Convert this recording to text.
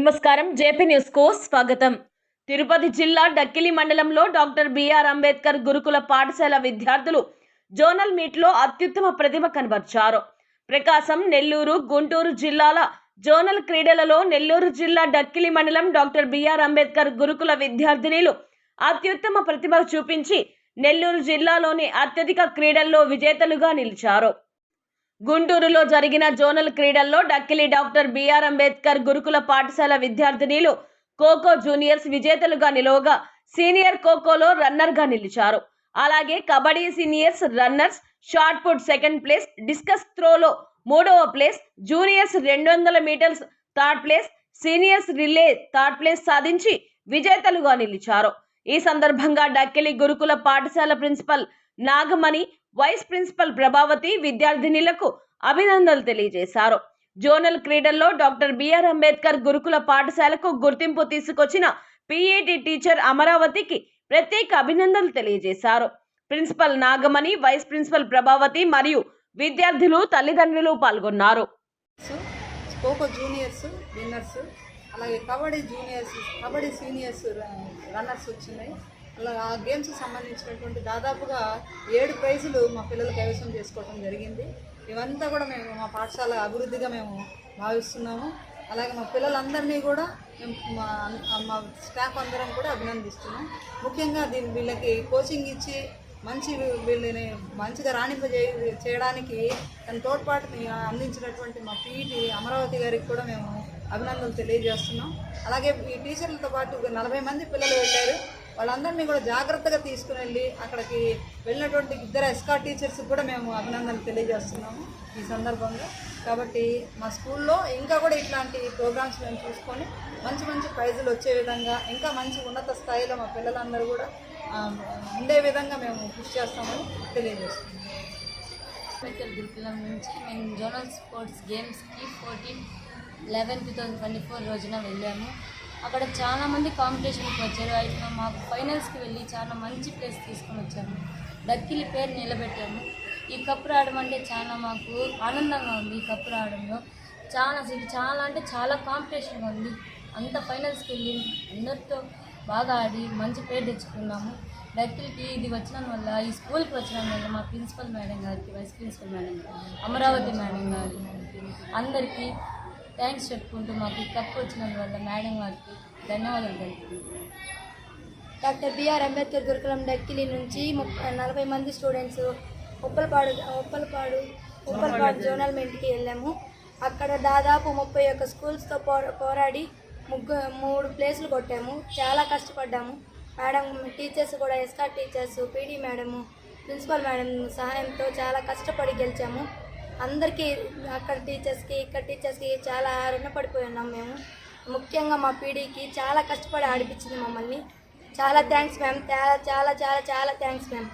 నమస్కారం. జేపీ న్యూస్కు స్వాగతం. తిరుపతి జిల్లా డక్కిలి మండలంలో డాక్టర్ బిఆర్ అంబేద్కర్ గురుకుల పాఠశాల విద్యార్థులు జోనల్ మీట్లో అత్యుత్తమ ప్రతిభ కనబర్చారు. ప్రకాశం నెల్లూరు గుంటూరు జిల్లాల జోనల్ క్రీడలలో నెల్లూరు జిల్లా డక్కిలి మండలం డాక్టర్ బిఆర్ అంబేద్కర్ గురుకుల విద్యార్థినిలు అత్యుత్తమ ప్రతిభ చూపించి నెల్లూరు జిల్లాలోని అత్యధిక క్రీడల్లో విజేతలుగా నిలిచారు. గుంటూరులో జరిగిన జోనల్ క్రీడల్లో డక్కిలి డాక్టర్ బిఆర్ అంబేద్కర్ గురుకుల పాఠశాల విద్యార్థినిలు ఖోఖో జూనియర్స్ విజేతలుగా నిలవగా సీనియర్ ఖోఖోలో రన్నర్గా నిలిచారు. అలాగే kabaddi seniors runners shot put second place discus త్రోలో మూడవ ప్లేస్ జూనియర్స్ రెండు వందల meters third place seniors relay third place సాధించి విజేతలుగా నిలిచారు. ఈ సందర్భంగా డక్కిలి గురుకుల పాఠశాల principal Nagamani vice principal Prabhavathi విద్యార్థినిలకు అభినందనలు తెలియజేశారు. జోనల్ క్రీడల్లో డాక్టర్ బిఆర్ అంబేద్కర్ గురుకుల పాఠశాలకు గుర్తింపు తీసుకొచ్చిన పిఏటి టీచర్ అమరావతికి ప్రత్యేక అభినందనలు తెలియజేశారు. Principal Nagamani vice principal Prabhavathi మరియు విద్యార్థులు తల్లిదండ్రులు పాల్గొన్నారు. ఖోఖో జూనియర్స్ విన్నర్స్ అలాగే kabaddi juniors kabaddi seniors runners వచ్చినాయి. అలా ఆ గేమ్స్కి సంబంధించినటువంటి దాదాపుగా ఏడు ప్రైజులు మా పిల్లలు కైవసం చేసుకోవడం జరిగింది. ఇవంతా కూడా మేము మా పాఠశాల అభివృద్ధిగా మేము భావిస్తున్నాము. అలాగే మా పిల్లలందరినీ కూడా మేము మా మా స్టాఫ్ అందరం కూడా అభినందిస్తున్నాం. ముఖ్యంగా దీని వీళ్ళకి కోచింగ్ ఇచ్చి మంచి వీళ్ళని మంచిగా రాణింపజే చేయడానికి తన తోడ్పాటుని అందించినటువంటి మా పీఈటీ అమరావతి గారికి కూడా మేము అభినందనలు తెలియజేస్తున్నాం. అలాగే ఈ టీచర్లతో పాటు నలభై మంది పిల్లలు వెళ్ళారు. వాళ్ళందరినీ కూడా జాగ్రత్తగా తీసుకుని వెళ్ళి అక్కడికి వెళ్ళినటువంటి ఇద్దరు ఎస్కా టీచర్స్కి కూడా మేము అభినందనలు తెలియజేస్తున్నాము ఈ సందర్భంగా. కాబట్టి మా స్కూల్లో ఇంకా కూడా ఇట్లాంటి ప్రోగ్రామ్స్ మేము చూసుకొని మంచి మంచి ప్రైజులు వచ్చే విధంగా ఇంకా మంచి ఉన్నత స్థాయిలో మా పిల్లలందరూ కూడా ఉండే విధంగా మేము కృషి చేస్తామని తెలియజేస్తున్నాం అంబేద్కర్ గురుకులం నుంచి మేము zonal sports గేమ్స్కి fourteen eleven two thousand twenty four రోజున వెళ్ళాము. అక్కడ చాలామంది కాంపిటీషన్కి వచ్చారు. అయితే మాకు ఫైనల్స్కి వెళ్ళి చాలా మంచి ప్లేస్ తీసుకొని వచ్చాము. డక్కిలి పేరు నిలబెట్టాము. ఈ కప్పు రావడం అంటే చాలా మాకు ఆనందంగా ఉంది ఈ కప్పు రావడంలో. చాలా చాలా అంటే చాలా కాంపిటీషన్గా ఉంది. అంత ఫైనల్స్కి వెళ్ళి అందరితో బాగా ఆడి మంచి పేరు తెచ్చుకున్నాము. డక్కిలికి ఇది వచ్చిన వల్ల ఈ స్కూల్కి వచ్చిన వల్ల మా ప్రిన్సిపల్ మేడం గారికి వైస్ ప్రిన్సిపల్ మేడం గారికి అమరావతి మేడం గారికి అందరికీ థ్యాంక్స్ చెప్పుకుంటూ మాకు కప్పు వచ్చినందువల్ల మేడం గారికి ధన్యవాదాలు తెలుపుకుంటున్నాను డాక్టర్ బిఆర్ అంబేద్కర్ గురుకులం డక్కిలి నుంచి ముప్పై నలభై మంది స్టూడెంట్స్ ఉప్పలపాడు ఉప్పలపాడు ఉప్పలపాడు జోనల్ మెంట్కి వెళ్ళాము. అక్కడ దాదాపు ముప్పై ఒక్క స్కూల్స్తో పో పోరాడి ముగ్గు మూడు ప్లేసులు కొట్టాము. చాలా కష్టపడ్డాము. మేడం టీచర్స్ కూడా escort teachers PD madam principal madam సహాయంతో చాలా కష్టపడి గెలిచాము. అందరికీ అక్కడ టీచర్స్కి ఇక్కడ టీచర్స్కి చాలా రుణపడిపోయి ఉన్నాం మేము. ముఖ్యంగా మా పీడీకి చాలా కష్టపడి ఆడిపించింది మమ్మల్ని. చాలా థ్యాంక్స్ మ్యామ్. చాలా చాలా చాలా చాలా థ్యాంక్స్ మ్యామ్.